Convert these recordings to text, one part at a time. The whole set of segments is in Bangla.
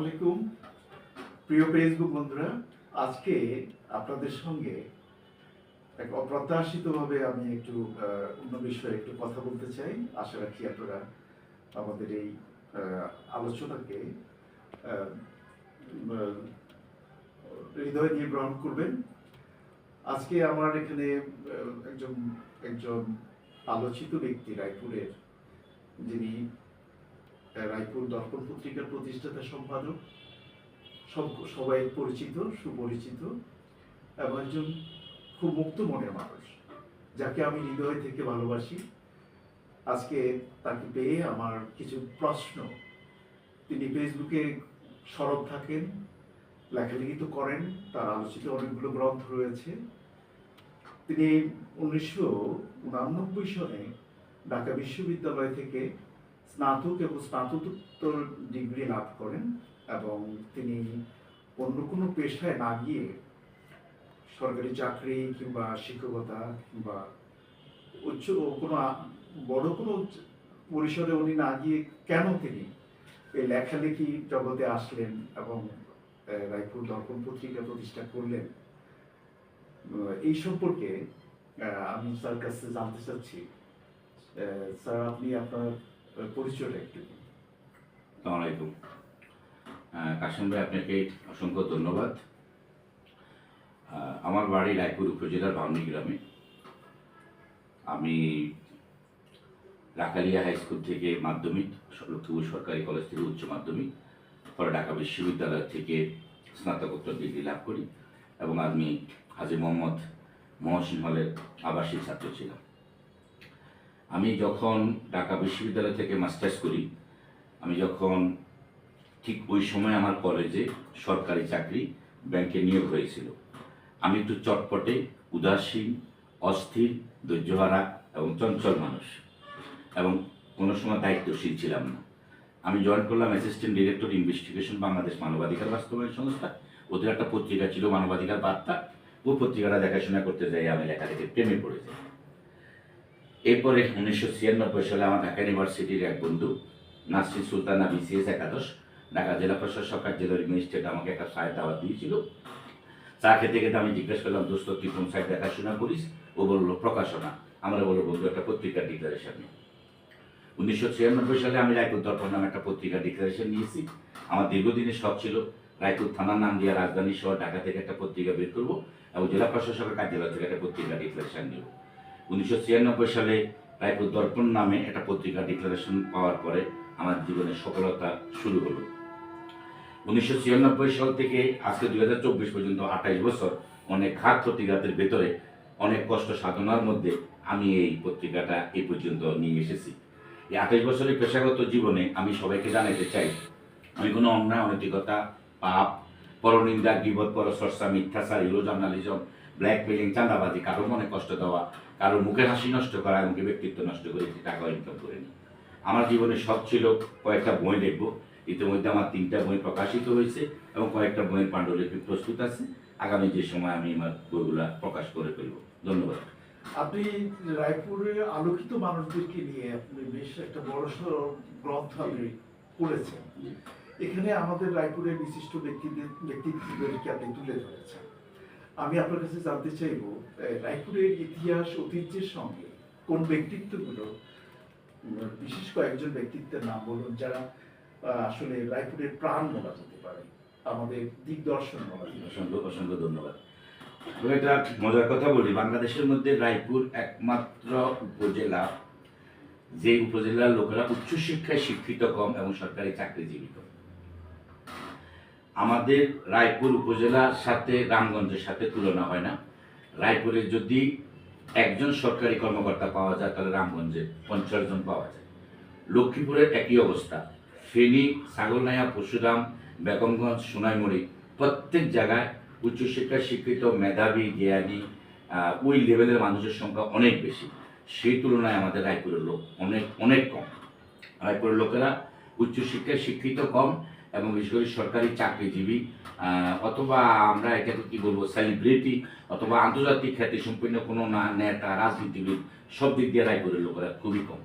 আলাইকুম প্রিয় ফেসবুক বন্ধুরা, আজকে আপনাদের সঙ্গে এক অপ্রত্যাশিতভাবে আমি একটু অন্য বিষয়ে একটু কথা বলতে চাই। আশা রাখি আপনারা আমাদের এই আলোচনাকে হৃদয় দিয়ে গ্রহণ করবেন। আজকে আমার এখানে একজন একজন আলোচিত ব্যক্তি রায়পুরের, যিনি রায়পুর দর্পণ পত্রিকার প্রতিষ্ঠাতা, সম্পাদক, সব, সবাই পরিচিত, সুপরিচিত, এবং একজন খুব মুক্ত মনের মানুষ, যাকে আমি হৃদয় থেকে ভালোবাসি। আজকে তাকে পেয়ে আমার কিছু প্রশ্ন। তিনি ফেসবুকে সরব থাকেন, লেখালেখি তো করেন, তার আলোচিত অনেকগুলো গ্রন্থ রয়েছে। তিনি উনিশশো উনানব্বই সনে ঢাকা বিশ্ববিদ্যালয় থেকে স্নাতক এবং স্নাতকোত্তর ডিগ্রি লাভ করেন এবং তিনি অন্য কোনো পেশায় না গিয়ে সরকারি চাকরি কিংবা শিক্ষকতা কিংবা উচ্চ কোনো বড় কোনো পরিসরে উনি না গিয়ে কেন তিনি এই লেখালেখি জগতে আসলেন এবং রায়পুর দর্পণ পত্রিকা প্রতিষ্ঠা করলেন? এই সম্পর্কে আমি স্যার কাছে জানতে চাচ্ছি। স্যার, আপনি আপনার পরিচয়টা একটু। আসসালামু আলাইকুম। কাশিম ভাই, আপনাকে অসংখ্য ধন্যবাদ। আমার বাড়ি রায়পুর উপজেলার বামনি গ্রামে। আমি রাকালিয়া হাই স্কুল থেকে মাধ্যমিক, লক্ষ্মীপুর সরকারি কলেজ থেকে উচ্চ মাধ্যমিক, পরে ঢাকা বিশ্ববিদ্যালয় থেকে স্নাতকোত্তর ডিগ্রি লাভ করি এবং আমি হাজি মোহাম্মদ মহসিন হলের আবাসিক ছাত্র ছিলাম। আমি যখন ঢাকা বিশ্ববিদ্যালয় থেকে মাস্টার্স করি, আমি যখন ঠিক ওই সময় আমার কলেজে সরকারি চাকরি ব্যাংকে নিয়োগ হয়েছিল, আমি একটু চটপটে উদাসীন, অস্থির, ধৈর্যহারা এবং চঞ্চল মানুষ এবং কোনো সময় দায়িত্বশীল ছিলাম না। আমি জয়েন করলাম অ্যাসিস্ট্যান্ট ডিরেক্টর ইনভেস্টিগেশন বাংলাদেশ মানবাধিকার বাস্তবায়ন সংস্থা ওদের একটা পত্রিকা ছিল মানবাধিকার বার্তা ওই পত্রিকাটা দেখাশোনা করতে যাই, আমি লেখা থেকে প্রেমে পড়ে যাই। এরপরে উনিশশো ছিয়ানব্বই সালে আমার ঢাকা ইউনিভার্সিটির এক বন্ধু, নাসরিন সুলতানা বিসিএস একাদশ, ঢাকা জেলা প্রশাসক কার্যালয়ের ম্যাজিস্ট্রেট আমাকে একটা সাহেব দাওয়াত দিয়েছিল। চা খেতে খেতে আমি জিজ্ঞেস করলাম, দোস্ত, তুই কোন সাইড দেখাশোনা করিস? ও বলল, প্রকাশনা। আমরা বলল বন্ধু, একটা পত্রিকা ডিক্লারেশন নিই উনিশশো ছিয়ানব্বই সালে আমি রায়পুর দর্পণ নামে একটা পত্রিকা ডিক্লারেশন নিয়েছি। আমার দীর্ঘদিনের শখ ছিল রায়পুর থানার নাম দিয়ে রাজধানী শহর ঢাকা থেকে একটা পত্রিকা বের করব এবং জেলা প্রশাসকের কার্যালয় থেকে একটা পত্রিকা ডিক্লারেশন নেব। উনিশশো ছিয়ানব্বই সালে রায়পুর দর্পণ নামে একটা পত্রিকা ডিক্লারেশন পাওয়ার পরে আমার জীবনের সফলতা শুরু হলো। উনিশশো ছিয়ানব্বই সাল থেকে আজকে দুই হাজার চব্বিশ পর্যন্ত আঠাইশ বছর অনেক ঘাত প্রতিঘাতের ভেতরে অনেক কষ্ট সাধনার মধ্যে আমি এই পত্রিকাটা এই পর্যন্ত নিয়ে এসেছি। এই আঠাইশ বছরের পেশাগত জীবনে আমি সবাইকে জানাতে চাই, আমি কোনো অন্যায়, অনৈতিকতা, পাপ, পরনিন্দা, গিবত পরচর্চা মিথ্যাচার, ইলো, জার্নালিজম ব্ল্যাকমেলিং চাঁদাবাজি, কারও মনে কষ্ট দেওয়া, কারও মুখে হাসি নষ্ট করা, এমনকি ব্যক্তিত্ব নষ্ট করে টাকা ইনকাম করে নি আমার জীবনে শখ ছিল কয়েকটা বই লিখব ইতিমধ্যে আমার তিনটা বই প্রকাশিত হয়েছে এবং কয়েকটা বইয়ের পাণ্ডুলিপি প্রস্তুত আছে। আগামী যে সময় আমি আমার বইগুলা প্রকাশ করে ফেলব। ধন্যবাদ। আপনি রায়পুরে আলোকিত মানুষদেরকে নিয়ে আপনি বেশ একটা বড় সড় গ্রন্থ আপনি করেছেন এখানে আমাদের রায়পুরের বিশিষ্ট ব্যক্তিদের ব্যক্তিত্বদেরকে আপনি তুলে ধরেছেন। আমি আপনার কাছে জানতে চাইব রায়পুরের ইতিহাস, ঐতিহ্যের সঙ্গে কোন ব্যক্তিত্বগুলো বিশেষ কয়েকজন ব্যক্তিত্বের নাম বলুন, যারা আসলে রায়পুরের প্রাণ বলা যেতে পারে, আমাদের দিগদর্শন বলা অসংখ্য অসংখ্য ধন্যবাদ। একটা মজার কথা বলি, বাংলাদেশের মধ্যে রায়পুর একমাত্র উপজেলা, যে উপজেলার লোকেরা উচ্চশিক্ষায় শিক্ষিত কম এবং সরকারি চাকরিজীবী কম। আমাদের রায়পুর উপজেলার সাথে রামগঞ্জের সাথে তুলনা হয় না। রায়পুরে যদি একজন সরকারি কর্মকর্তা পাওয়া যায়, তাহলে রামগঞ্জে পঞ্চাশ জন পাওয়া যায়। লক্ষ্মীপুরের একই অবস্থা। ফেনী ছাগলনাইয়া পরশুরাম, বেগমগঞ্জ, সোনাইমুড়ি প্রত্যেক জায়গায় উচ্চশিক্ষায় শিক্ষিত মেধাবী, জ্ঞানী ওই লেভেলের মানুষের সংখ্যা অনেক বেশি। সেই তুলনায় আমাদের রায়পুরের লোক অনেক অনেক কম। রায়পুরের লোকেরা উচ্চশিক্ষায় শিক্ষিত কম এবং বিশেষ করে সরকারি চাকরিজীবী অথবা আমরা এটাকে কি বলব সেলিব্রিটি অথবা আন্তর্জাতিক খ্যাতি সম্পন্ন কোনো না, নেতা, রাজনীতিবিদ, সব দিক দিয়ে রায়পুরের লোকেরা খুবই কম।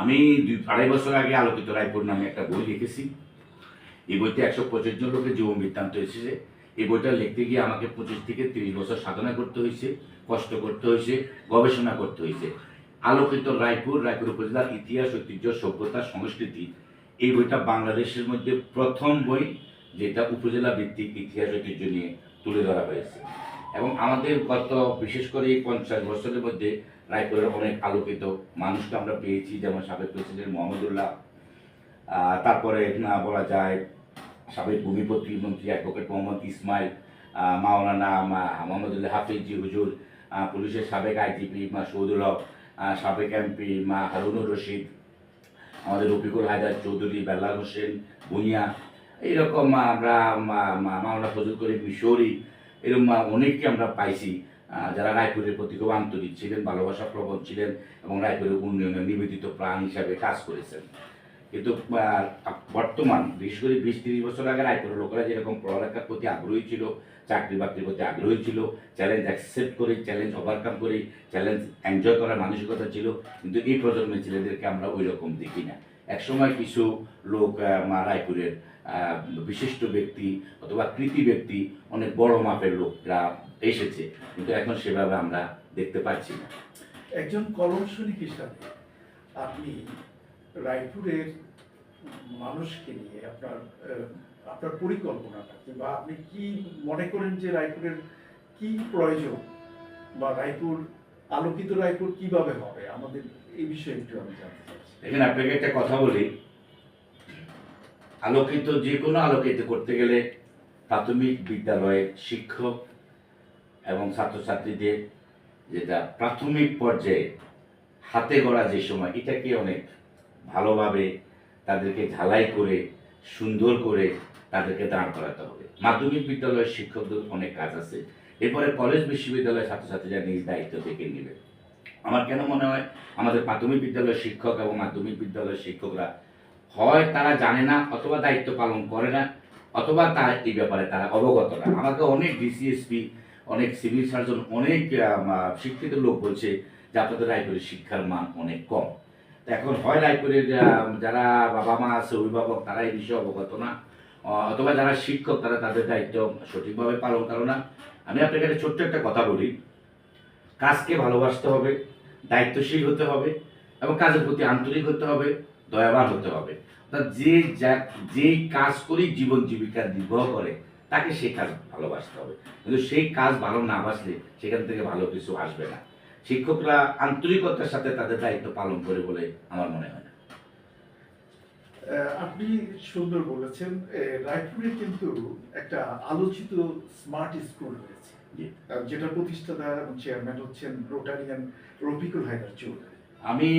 আমি দুই, আড়াই বছর আগে আলোকিত রায়পুর নামে একটা বই লিখেছি। এই বইতে একশো পঁচিশ জন লোকের জীবন বৃত্তান্ত এসেছে। এই বইটা লিখতে গিয়ে আমাকে পঁচিশ থেকে তিরিশ বছর সাধনা করতে হয়েছে, কষ্ট করতে হয়েছে, গবেষণা করতে হয়েছে। আলোকিত রায়পুর রায়পুর উপজেলার ইতিহাস, ঐতিহ্য, সভ্যতা, সংস্কৃতি এই বইটা বাংলাদেশের মধ্যে প্রথম বই যেটা উপজেলা ভিত্তিক ইতিহাস ঐতিহ্য নিয়ে তুলে ধরা হয়েছে। এবং আমাদের গত বিশেষ করে এই পঞ্চাশ বছরের মধ্যে রায়পুরের অনেক আলোকিত মানুষকে আমরা পেয়েছি, যেমন সাবেক প্রেসিডেন্ট মোহাম্মদুল্লাহ তারপরে না বলা যায় সাবেক ভূমি প্রতিমন্ত্রী অ্যাডভোকেট মোহাম্মদ ইসমাইল মাওলানা মোহাম্মদুল্লাহ হাফিজি হুজুর পুলিশের সাবেক আইজিপি মা সৌদুল সাবেক এমপি মা হারুনুর রশিদ আমাদের রফিকুল হায়দার চৌধুরী বেল্লাল হোসেন ভুঁইয়া এইরকম আমরা মামলা ফজল করি মিশরি এরকম অনেককে আমরা পাইছি যারা রায়পুরের প্রতি খুব আন্তরিক ছিলেন ভালোবাসা প্রবণ ছিলেন এবং রায়পুরের উন্নয়নে নিবেদিত প্রাণ হিসাবে কাজ করেছেন। কিন্তু বর্তমান বিশেষ করে বিশ তিরিশ বছর আগে রায়পুরের লোকেরা যেরকম পড়ালেখার প্রতি আগ্রহী ছিল চাকরি বাকরির প্রতি আগ্রহী ছিল চ্যালেঞ্জ অ্যাকসেপ্ট করে চ্যালেঞ্জ ওভারকাম করে চ্যালেঞ্জ এনজয় করার মানসিকতা ছিল, কিন্তু এই প্রজন্মের ছেলেদেরকে আমরা ওই রকম দেখি না। একসময় কিছু লোক রায়পুরের বিশিষ্ট ব্যক্তি অথবা কৃতি ব্যক্তি, অনেক বড় মাপের লোকরা এসেছে, কিন্তু এখন সেভাবে আমরা দেখতে পাচ্ছি না। একজন কলম সৈনিক হিসাবে আপনি রায়পুরের মানুষকে নিয়ে আপনার আপনার পরিকল্পনাটা বা আপনি কি মনে করেন যে রায়পুরের কি প্রয়োজন বা রায়পুর, আলোকিত রায়পুর কীভাবে হবে? আমাদের এই বিষয়ে একটু আমি জানতে চাচ্ছি। এখানে আপনাকে একটা কথা বলি। আলোকিত, যে কোনো আলোকিত করতে গেলে প্রাথমিক বিদ্যালয়ের শিক্ষক এবং ছাত্রছাত্রীদের যেটা প্রাথমিক পর্যায়ে হাতে গড়া যে সময়, এটাকে অনেক ভালোভাবে তাদেরকে ঝালাই করে, সুন্দর করে তাদেরকে দাঁড় করাতে হবে। মাধ্যমিক বিদ্যালয়ের শিক্ষকদের অনেক কাজ আছে। এরপরে কলেজ বিশ্ববিদ্যালয়ের ছাত্রছাত্রীরা নিজ দায়িত্ব থেকে নেবে। আমার কেন মনে হয় আমাদের প্রাথমিক বিদ্যালয়ের শিক্ষক এবং মাধ্যমিক বিদ্যালয়ের শিক্ষকরা হয় তারা জানে না অথবা দায়িত্ব পালন করে না, অথবা তার এই ব্যাপারে তারা অবগত না। আমাকে অনেক ডিসিএসপি অনেক সিভিল সার্জন, অনেক শিক্ষিত লোক বলছে যে আপনাদের রায়পুরের শিক্ষার মান অনেক কম। এখন হয় রায়পুরের আহ, যারা বাবা মা আছে অভিভাবক তারা এই বিষয়ে অবগত না। অথবা যারা শিক্ষক তারা তাদের দায়িত্ব সঠিকভাবে পালন করে না। আমি আপনাকে একটা ছোট্ট একটা কথা বলি। কাজকে ভালোবাসতে হবে দায়িত্বশীল হতে হবে এবং কাজের প্রতি আন্তরিক হতে হবে দয়াবান হতে হবে। অর্থাৎ যে যা যেই কাজ করেই জীবন জীবিকা নির্বাহ করে তাকে সেই কাজ ভালোবাসতে হবে। কিন্তু সেই কাজ ভালো না বাসলে সেখান থেকে ভালো কিছু আসবে না। শিক্ষকরা আন্তরিকতার সাথে তাদের দায়িত্ব পালন করে বলে আমার মনে হয় না। আপনি সুন্দর বলেছেন রায়পুরে কিন্তু একটা আলোচিত স্মার্ট স্কুল রয়েছে। যেটার প্রতিষ্ঠাতা এবং চেয়ারম্যান হচ্ছেন রোটারিয়ান রফিকুল হায়দার চৌধুরী। আমি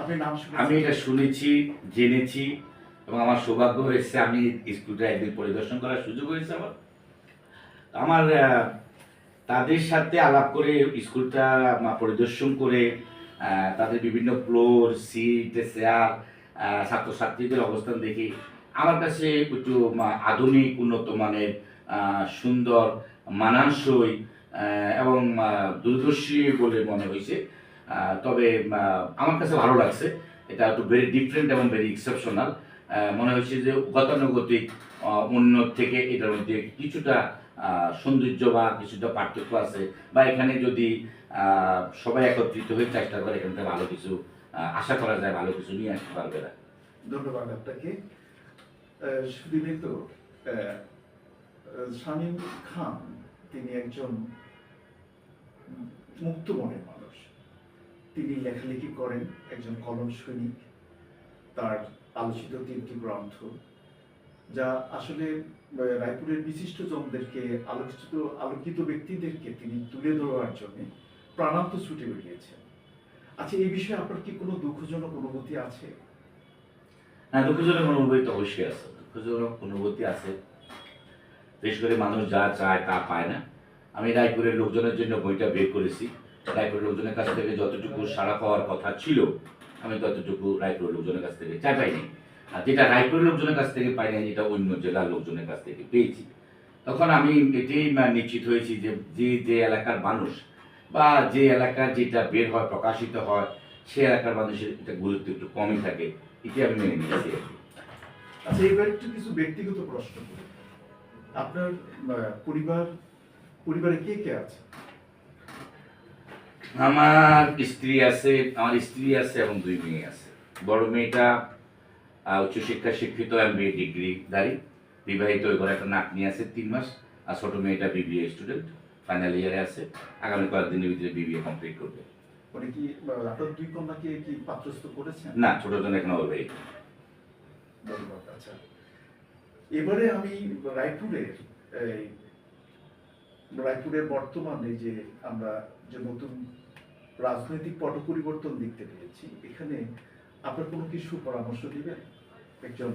আপনি নাম আমি এটা শুনেছি জেনেছি এবং আমার সৌভাগ্য হয়েছে আমি স্কুলটা একদিন পরিদর্শন করার সুযোগ হয়েছে আমার। আমার তাদের সাথে আলাপ করে স্কুলটা পরিদর্শন করে তাদের বিভিন্ন ফ্লোর, সিট, চেয়ার ছাত্রছাত্রীদের অবস্থান দেখি আমার কাছে একটু আধুনিক, উন্নত মানের সুন্দর, মানানসই এবং দূরদর্শী বলে মনে হয়েছে। তবে আমার কাছে ভালো লাগছে। এটা একটু ভেরি ডিফারেন্ট এবং ভেরি এক্সেপশনাল মনে হয়েছে যে গতানুগতিক উন্নত থেকে এটার মধ্যে কিছুটা সৌন্দর্য বা কিছুটা পার্থক্য আছে বা এখানে যদি সবাই একত্রিত হয়ে চেষ্টা করে এখান থেকে ভালো কিছু আশা করা যায় ভালো কিছু নিয়ে আসতে পারবে না। ধন্যবাদ আপনাকে। আহ, শুধুই তো আহ, আহ, শামীম খান তিনি একজন মুক্ত মনের মানুষ। তিনি লেখালেখি করেন একজন কলম সৈনিক। তার আলোচিত তিনটি গ্রন্থ যা আসলে রায়পুরের বিশিষ্ট জনদেরকে আলোচিত আলোকিত ব্যক্তিদেরকে তিনি তুলে ধরার জন্য প্রাণান্ত ছুটে বেরিয়েছেন। আচ্ছা এই বিষয়ে আপনার কি কোনো দুঃখজনক অনুভূতি আছে? হ্যাঁ দুঃখজনক অনুভূতি তো অবশ্যই আছে। দুঃখজনক অনুভূতি আছে। বিশেষ করে মানুষ যা চায় তা পায় না। আমি রায়পুরের লোকজনের জন্য বইটা বের করেছি। রায়পুরের লোকজনের কাছ থেকে যতটুকু সাড়া পাওয়ার কথা ছিল, আমি ততটুকু রায়পুরের লোকজনের কাছ থেকে চাই পাইনি আর যেটা রায়পুরের লোকজনের কাছ থেকে পাই পাইনি যেটা অন্য জেলার লোকজনের কাছ থেকে পেয়েছি। তখন আমি এটাই নিশ্চিত হয়েছি যে যে যে এলাকার মানুষ বা যে এলাকার যেটা বের হয় প্রকাশিত হয় সে এলাকার মানুষের এটা গুরুত্ব একটু কমই থাকে এটি আমি মেনে নিয়েছি আচ্ছা এবার একটু কিছু ব্যক্তিগত প্রশ্ন আপনার পরিবার পরিবারে কে কে আছে? আমার স্ত্রী আছে আমার স্ত্রী আছে এবং দুই মেয়ে আছে। বড় মেয়েটা উচ্চশিক্ষা শিক্ষিত এম বি ডিগ্রি দাঁড়ি বিবাহিত ওই ঘরে একটা নাতনি আছে তিন মাস আর ছোটো মেয়েটা বিবিএ স্টুডেন্ট ফাইনাল ইয়ারে আছে। আগামী কয়েকদিনের ভিতরে বিবিএ কমপ্লিট করবে। মানে করেছেন? না ছোট জন এখন অবিবাহিত ধন্যবাদ আচ্ছা। এবারে আমি রায়পুরের এই রায়পুরের বর্তমানে যে আমরা যে নতুন রাজনৈতিক পট পরিবর্তন দেখতে পেয়েছি এখানে আপনার কোনো কিছু পরামর্শ দিবেন? একজন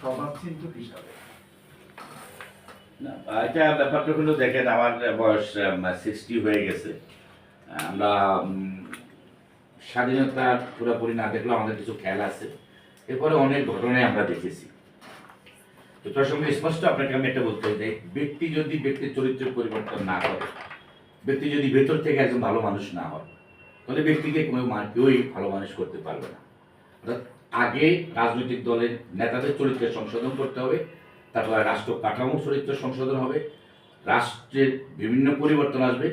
সমাজচিন্তক হিসাবে। না, এটা ব্যাপারটা হলো দেখেন আমার বয়স সিক্সটি হয়ে গেছে। আমরা স্বাধীনতা পুরোপুরি না দেখলেও আমাদের কিছু খেয়াল আছে। এরপরে অনেক ঘটনায় আমরা দেখেছি। তো তার সঙ্গে স্পষ্ট আপনাকে আমি একটা বলতে চাই ব্যক্তি যদি ব্যক্তির চরিত্রের পরিবর্তন না করে ব্যক্তি যদি ভেতর থেকে একজন ভালো মানুষ না হয় তাহলে ব্যক্তিকে কোনো কেউই ভালো মানুষ করতে পারবে না। অর্থাৎ আগে রাজনৈতিক দলের নেতাদের চরিত্রের সংশোধন করতে হবে, তারপরে রাষ্ট্র কাঠামো চরিত্র সংশোধন হবে, রাষ্ট্রের বিভিন্ন পরিবর্তন আসবে,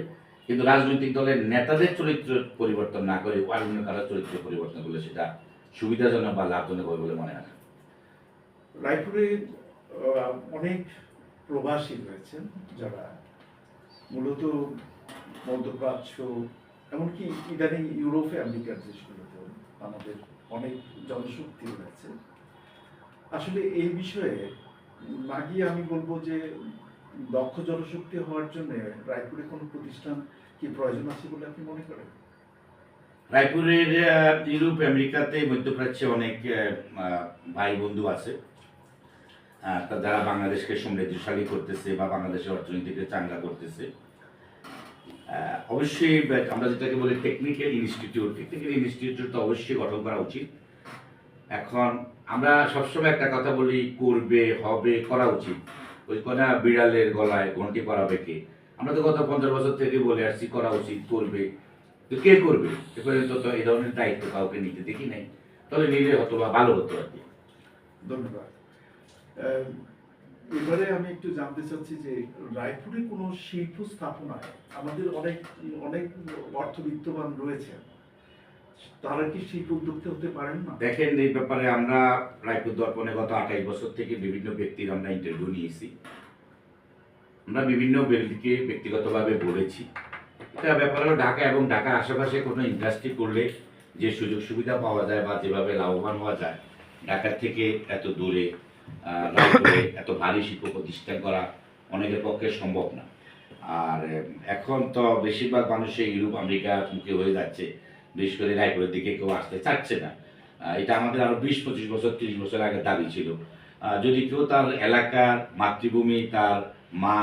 কিন্তু রাজনৈতিক দলের নেতাদের চরিত্র পরিবর্তন না করে অন্য কারও চরিত্র পরিবর্তন করলে সেটা সুবিধাজনক বা লাভজনক হবে বলে মনে হয় না। রায়পুরে অনেক প্রবাসী রয়েছেন যারা মূলত মধ্যপ্রাচ্য, এমনকি ইদানিং ইউরোপে আমেরিকার দেশগুলোতে আমাদের অনেক জনশক্তি রয়েছে। আসলে এই বিষয়ে না গিয়ে আমি বলব যে দক্ষ জনশক্তি হওয়ার জন্য রায়পুরে কোনো প্রতিষ্ঠান কি প্রয়োজন আছে বলে আপনি মনে করেন? রায়পুরের ইউরোপ, আমেরিকাতে মধ্যপ্রাচ্যে অনেক ভাই বন্ধু আছে। যারা বাংলাদেশকে সমৃদ্ধশালী করতেছে বা বাংলাদেশের অর্থনীতিকে চাঙ্গা করতেছে। অবশ্যই আমরা যেটাকে বলি টেকনিক্যাল ইনস্টিটিউট টেকনিক্যাল ইনস্টিটিউট তো অবশ্যই গঠন করা উচিত। এখন আমরা সবসময় একটা কথা বলি, করবে, হবে, করা উচিত। ওই কথা বিড়ালের গলায় ঘন্টি পরাবে কে? আমরা তো গত পঞ্চাশ বছর থেকে বলে আসছি, করা উচিত, করবে। তো কে করবে? এ পর্যন্ত তো এই ধরনের দায়িত্ব কাউকে নিতে দেখি নাই। তাহলে নিলে হতো বা ভালো হতো আর কি। ধন্যবাদ। এবারে আমি একটু জানতে চাচ্ছি যে রায়পুরে কোনো শিল্প স্থাপনায় আমাদের অনেক অনেক অর্থবিত্তবান রয়েছে তারা কি শিল্প উদ্যোক্তা হতে পারেন না? দেখেন, এই ব্যাপারে আমরা রায়পুর দর্পণে গত আঠাশ বছর থেকে বিভিন্ন ব্যক্তির আমরা ইন্টারভিউ নিয়েছি। আমরা বিভিন্ন ব্যক্তিকে ব্যক্তিগতভাবে বলেছি। এটা ব্যাপার ঢাকা এবং ঢাকার আশেপাশে কোনো ইন্ডাস্ট্রি করলে যে সুযোগ সুবিধা পাওয়া যায় বা যেভাবে লাভবান হওয়া যায় ঢাকার থেকে এত দূরে এত ভারী শিল্প প্রতিষ্ঠা করা অনেকের পক্ষে সম্ভব না। আর এখন তো বেশিরভাগ মানুষই ইউরোপ আমেরিকা মুখে হয়ে যাচ্ছে। বিশেষ করে রায়পুরের দিকে কেউ আসতে চাচ্ছে না। এটা আমাদের আরও বিশ, পঁচিশ বছর, তিরিশ বছর আগে দাবি ছিল। যদি কেউ তার এলাকার মাতৃভূমি, তার মা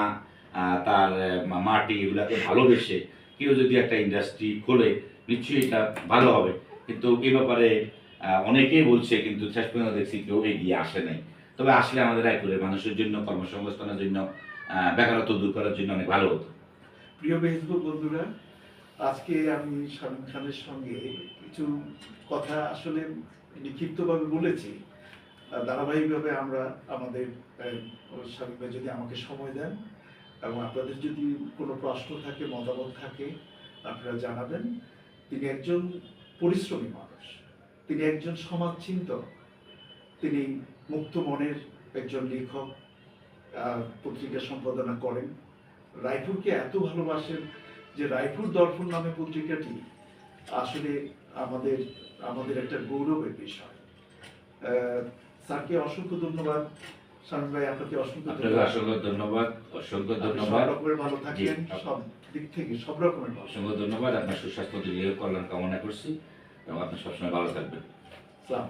তার মাটি এগুলাকে ভালোবেসে কেউ যদি একটা ইন্ডাস্ট্রি খোলে, নিশ্চয়ই এটা ভালো হবে। কিন্তু এই ব্যাপারে অনেকেই বলছে, কিন্তু শেষ পর্যন্ত দেখছি কেউ এগিয়ে আসে নাই। তবে আসলে আমাদের রায়পুরের মানুষের জন্য, কর্মসংস্থানের জন্য বেকারত্ব দূর করার জন্য অনেক ভালো হতো। প্রিয় ফেসবুক বন্ধুরা, আজকে আমি শামীম খানের সঙ্গে কিছু কথা আসলে লিখিতভাবে বলেছি। ধারাবাহিকভাবে আমরা আমাদের শামীম ভাই যদি আমাকে সময় দেন এবং আপনাদের যদি কোনো প্রশ্ন থাকে, মতামত থাকে, আপনারা জানাবেন। তিনি একজন পরিশ্রমী মানুষ, তিনি একজন সমাজচিন্তক, তিনি মুক্ত মনের একজন লেখক পত্রিকা সম্পাদনা করেন। রায়পুরকে এত ভালোবাসেন যে রায়পুর দর্পণ নামে পত্রিকাটি আসলে আমাদের আমাদের একটা গৌরবের বিষয়। স্যারকে অসংখ্য ধন্যবাদ। শামীম ভাই আপনাকে অসংখ্য অসংখ্য ধন্যবাদ অসংখ্য ধন্যবাদ। রকমের ভালো থাকেন সব দিক থেকে সব রকমের অসংখ্য ধন্যবাদ। আপনার সুস্বাস্থ্য দীর্ঘ কল্যাণ কামনা করছি এবং আপনি সবসময় ভালো থাকবেন। সালাম।